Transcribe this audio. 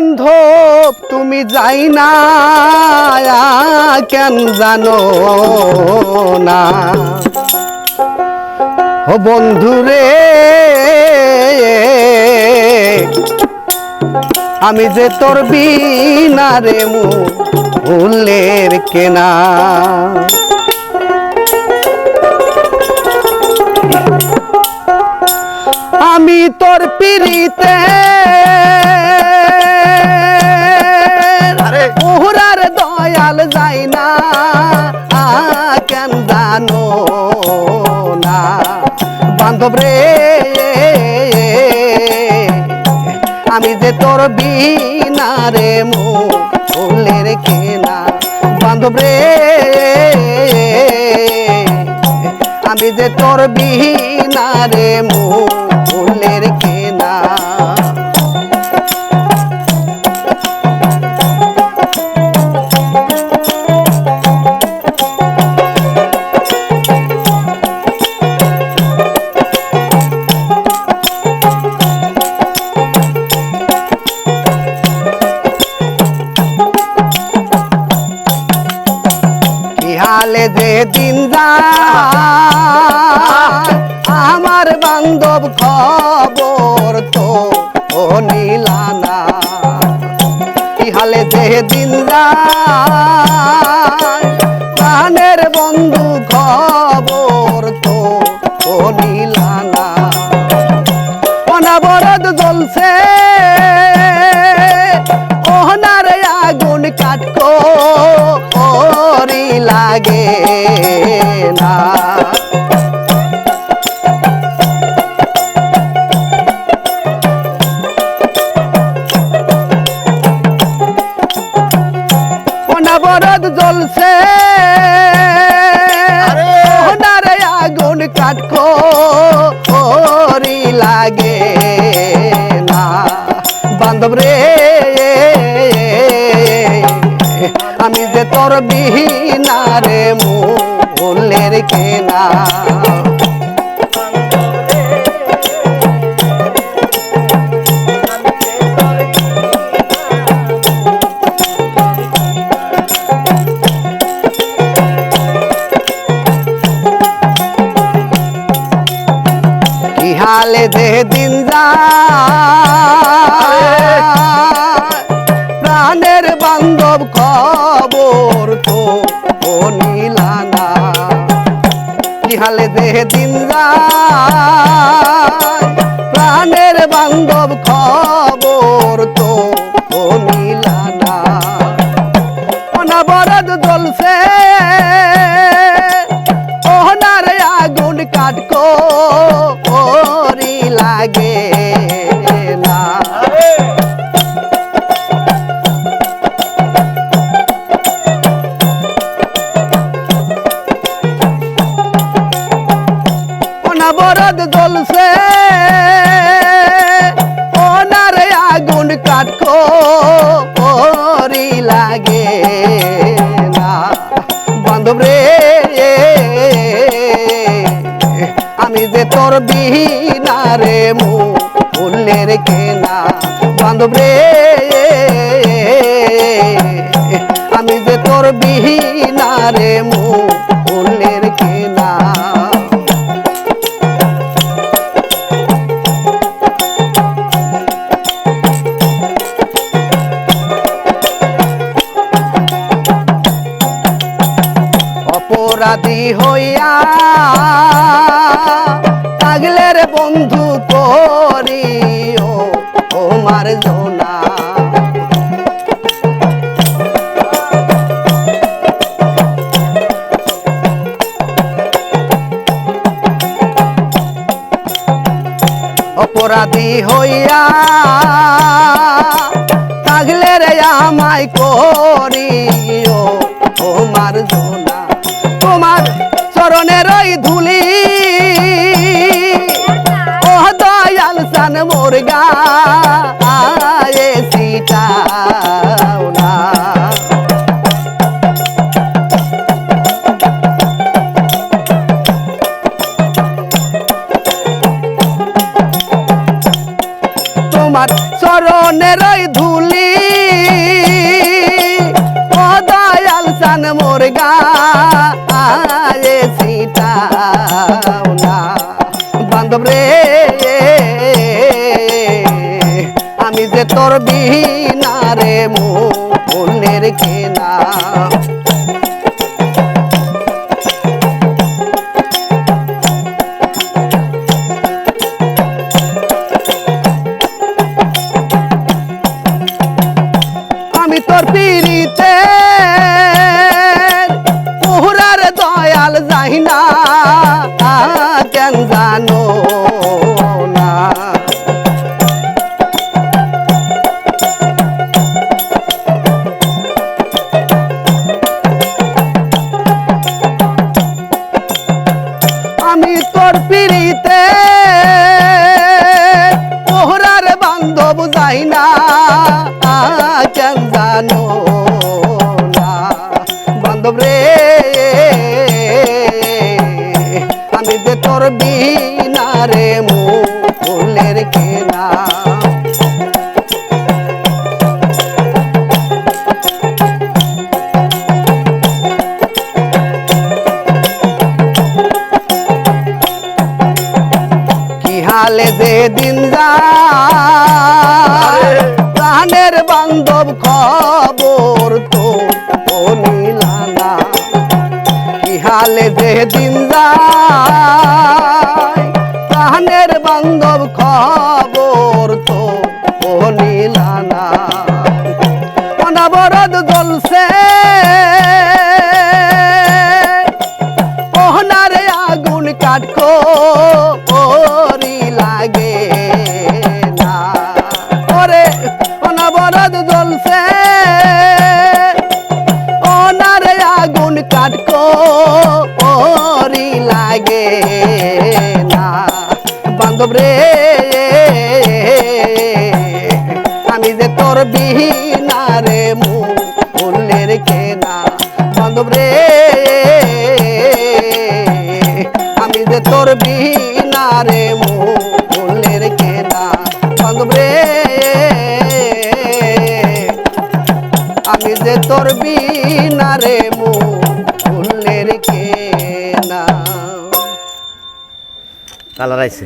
বান্ধব, তুমি যাই না, কেন জানো না? ও বন্ধুরে আমি যে তোর বিনা রে মূল্যের কেনা। আমি তোর পিড়িতে আমি যে তোর বিনারে মো ফুলের কেনা, বান্ধব রে। আমি যে তোর বিনা মো ফুলের কেনা। যায় আমার বান্ধব খবর তো ও নীলানা কি হালে যে দিন যায় লাগে না। অনাবরত জ্বলছে। আরে! ওহনার আগুন কাটকো ওরি লাগে না। বান্ধব রে আমি যে তোর বিহীনা রে মূল্যের কেনা? কি হালে যে? দিন প্রাণের বান্ধব ও নীলানা কি হালে যে দিন প্রাণের বান্ধব খবর তো নীলানা। অনাবরত জ্বলছে ওহনার আগুন কাটকো তোর বিহীনা রে মূল্যের কেনা বান্ধব রে? আমি যে তোর বিহীনা রে মূল্যের কেনা। অপরাধী হইয়া বন্ধু করিও তোমার জনা। অপরাধী হইয়া থাকলে রে আমায় করিও। মোর গায়ে সীতাও না তোমার চরণের ধুলি, ও দয়াল সান মোর গায়ে সীতাও না বান্ধব রে যে তোর বিহীন রে মনের কেনা। বান্ধব না কেন জানো না। বান্ধব রে আমি যে তোর বিনা রে ফুলের কেনা। যে প্রাণের বান্ধব খবর তো ও নীলানা কি হালে যে দিন যায় প্রাণের বান্ধব খবর তো ও বান্ধব রে আমি যে তোর বিনা রে মুলের কেনা বান্ধব রে আমি যে তোর বিনা রে মুলের কেনা বান্ধব রে আমি যে তোর বিনা রে মুলের কেনা। কালার আইছে